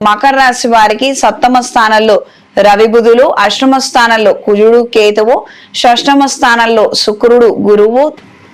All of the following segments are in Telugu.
మకర రాశి వారికి సప్తమ స్థానంలో రవి బుధులు అష్టమ స్థానంలో కుజుడు కేతువు షష్టమ స్థానంలో శుక్రుడు గురువు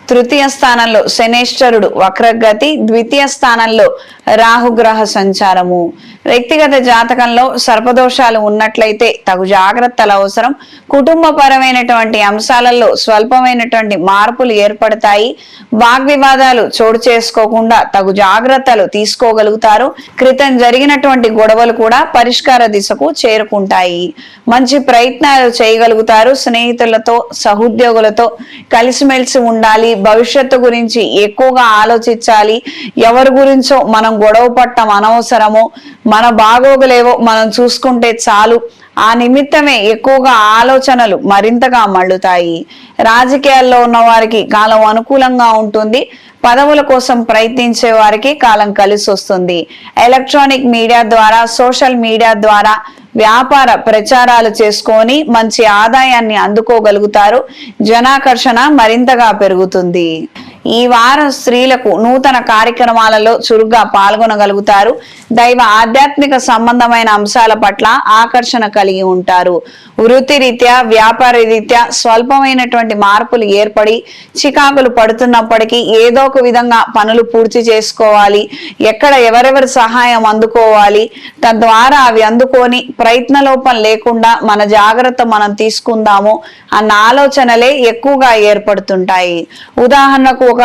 తృతీయ స్థానంలో శనేశ్వరుడు వక్రగతి ద్వితీయ స్థానంలో రాహుగ్రహ సంచారము. వ్యక్తిగత జాతకంలో సర్పదోషాలు ఉన్నట్లయితే తగు జాగ్రత్తలు అవసరం. కుటుంబపరమైనటువంటి అంశాలలో స్వల్పమైనటువంటి మార్పులు ఏర్పడతాయి. వాగ్వివాదాలు చోటు చేసుకోకుండా తగు జాగ్రత్తలు తీసుకోగలుగుతారు. క్రితం జరిగినటువంటి గొడవలు కూడా పరిష్కార దిశకు చేరుకుంటాయి. మంచి ప్రయత్నాలు చేయగలుగుతారు. స్నేహితులతో సహోద్యోగులతో కలిసిమెలిసి ఉండాలి. భవిష్యత్తు గురించి ఎక్కువగా ఆలోచించాలి. ఎవరి గురించో మనం గొడవ పట్టం అనవసరము మన బాగోగులేవో మనం చూసుకుంటే చాలు. ఆ నిమిత్తమే ఎక్కువగా ఆలోచనలు మరింతగా మళ్ళుతాయి రాజకీయాల్లో ఉన్న వారికి కాలం అనుకూలంగా ఉంటుంది. పదవుల కోసం ప్రయత్నించే వారికి కాలం కలిసి వస్తుంది. ఎలక్ట్రానిక్ మీడియా ద్వారా సోషల్ మీడియా ద్వారా వ్యాపార ప్రచారాలు చేసుకొని మంచి ఆదాయాన్ని అందుకోగలుగుతారు. జనాకర్షణ మరింతగా పెరుగుతుంది. ఈ వారం స్త్రీలకు నూతన కార్యక్రమాలలో చురుగ్గా పాల్గొనగలుగుతారు. దైవ ఆధ్యాత్మిక సంబంధమైన అంశాల పట్ల ఆకర్షణ కలిగి ఉంటారు. వృత్తి రీత్యా వ్యాపార రీత్యా స్వల్పమైనటువంటి మార్పులు ఏర్పడి చికాకులు పడుతున్నప్పటికీ ఏదో ఒక విధంగా పనులు పూర్తి చేసుకోవాలి. ఎక్కడ ఎవరెవరి సహాయం అందుకోవాలి. తద్వారా అవి అందుకొని ప్రయత్నలోపం లేకుండా మన జాగ్రత్త మనం తీసుకుందాము అన్న ఆలోచనలే ఎక్కువగా ఏర్పడుతుంటాయి. ఉదాహరణకు ఒక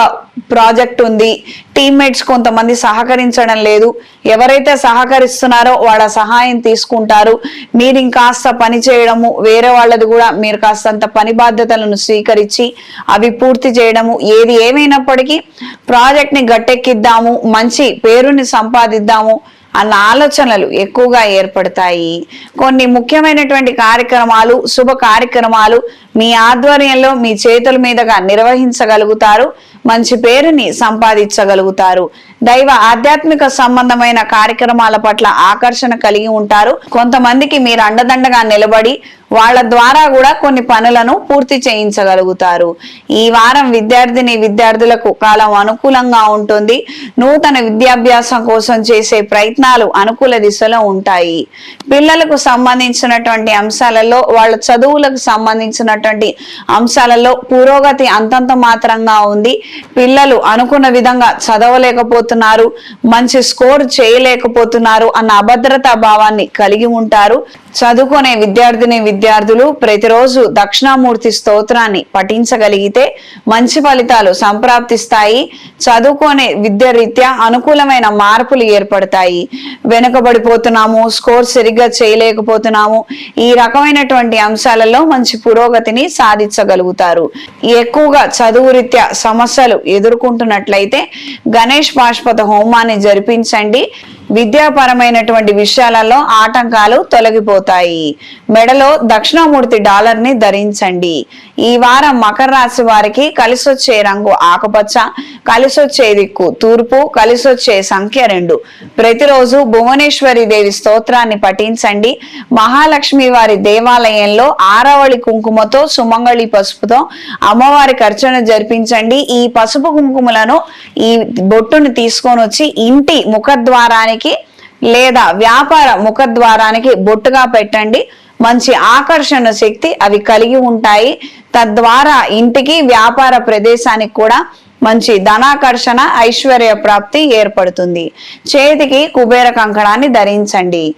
ప్రాజెక్ట్ ఉంది. టీమ్మేట్స్ కొంతమంది సహకరించడం లేదు. ఎవరైతే సహకరిస్తున్నారో వాళ్ళ సహాయం తీసుకుంటారు. మీరు ఇంకాస్త పని చేయడము వేరే వాళ్ళది కూడా మీరు కాస్తంత పని బాధ్యతలను స్వీకరించి అవి పూర్తి చేయడము ఏది ఏమైనప్పటికీ ప్రాజెక్ట్ని గట్టెక్కిద్దాము మంచి పేరుని సంపాదిద్దాము అన్న ఆలోచనలు ఎక్కువగా ఏర్పడతాయి. కొన్ని ముఖ్యమైనటువంటి కార్యక్రమాలు శుభ కార్యక్రమాలు మీ ఆధ్వర్యంలో మీ చేతుల మీదుగా నిర్వహించగలుగుతారు. మంచి పేరుని సంపాదించగలుగుతారు. దైవ ఆధ్యాత్మిక సంబంధమైన కార్యక్రమాల పట్ల ఆకర్షణ కలిగి ఉంటారు. కొంతమందికి మీరు అండదండగా నిలబడి వాళ్ళ ద్వారా కూడా కొన్ని పనులను పూర్తి చేయించగలుగుతారు. ఈ వారం విద్యార్థిని విద్యార్థులకు కాలం అనుకూలంగా ఉంటుంది. నూతన విద్యాభ్యాసం కోసం చేసే ప్రయత్నాలు అనుకూల దిశలో ఉంటాయి. పిల్లలకు సంబంధించినటువంటి అంశాలలో వాళ్ళ చదువులకు సంబంధించినటువంటి అంశాలలో పురోగతి అంతంత మాత్రంగా ఉంది. పిల్లలు అనుకున్న విధంగా చదవలేకపోతున్నారు మంచి స్కోర్ చేయలేకపోతున్నారు అన్న అభద్రతా భావాన్ని కలిగి ఉంటారు. చదువుకునే విద్యార్థిని విద్యార్థులు ప్రతిరోజు దక్షిణామూర్తి స్తోత్రాన్ని పఠించగలిగితే మంచి ఫలితాలు సంప్రాప్తిస్తాయి. చదువుకునే విద్య రీత్యా అనుకూలమైన మార్పులు ఏర్పడతాయి. వెనుకబడిపోతున్నాము స్కోర్ సరిగ్గా చేయలేకపోతున్నాము. ఈ రకమైనటువంటి అంశాలలో మంచి పురోగతిని సాధించగలుగుతారు. ఎక్కువగా చదువు రీత్యా సమస్యలు ఎదుర్కొంటున్నట్లయితే గణేష్ బాష్పత హోమాన్ని జరిపించండి. విద్యాపరమైనటువంటి విషయాలలో ఆటంకాలు తొలగిపోతాయి. మెడలో దక్షిణామూర్తి డాలర్ని ధరించండి. ఈ వారం మకర రాశి వారికి కలిసొచ్చే రంగు ఆకుపచ్చ కలిసొచ్చే దిక్కు తూర్పు కలిసొచ్చే సంఖ్య రెండు. ప్రతిరోజు భువనేశ్వరి దేవి స్తోత్రాన్ని పఠించండి. మహాలక్ష్మి వారి దేవాలయంలో ఆరవళి కుంకుమతో సుమంగళి పసుపుతో అమ్మవారికి అర్చన జరిపించండి. ఈ పసుపు కుంకుమలను ఈ బొట్టును తీసుకొని వచ్చి ఇంటి ముఖద్వారానికి లేదా వ్యాపార ముఖద్వారానికి బొట్టుగా పెట్టండి. మంచి ఆకర్షణ శక్తి అవి కలిగి ఉంటాయి. తద్వారా ఇంటికి వ్యాపార ప్రదేశానికి కూడా మంచి ధనాకర్షణ ఐశ్వర్య ప్రాప్తి ఏర్పడుతుంది. చేతికి కుబేర కంకణాన్ని ధరించండి.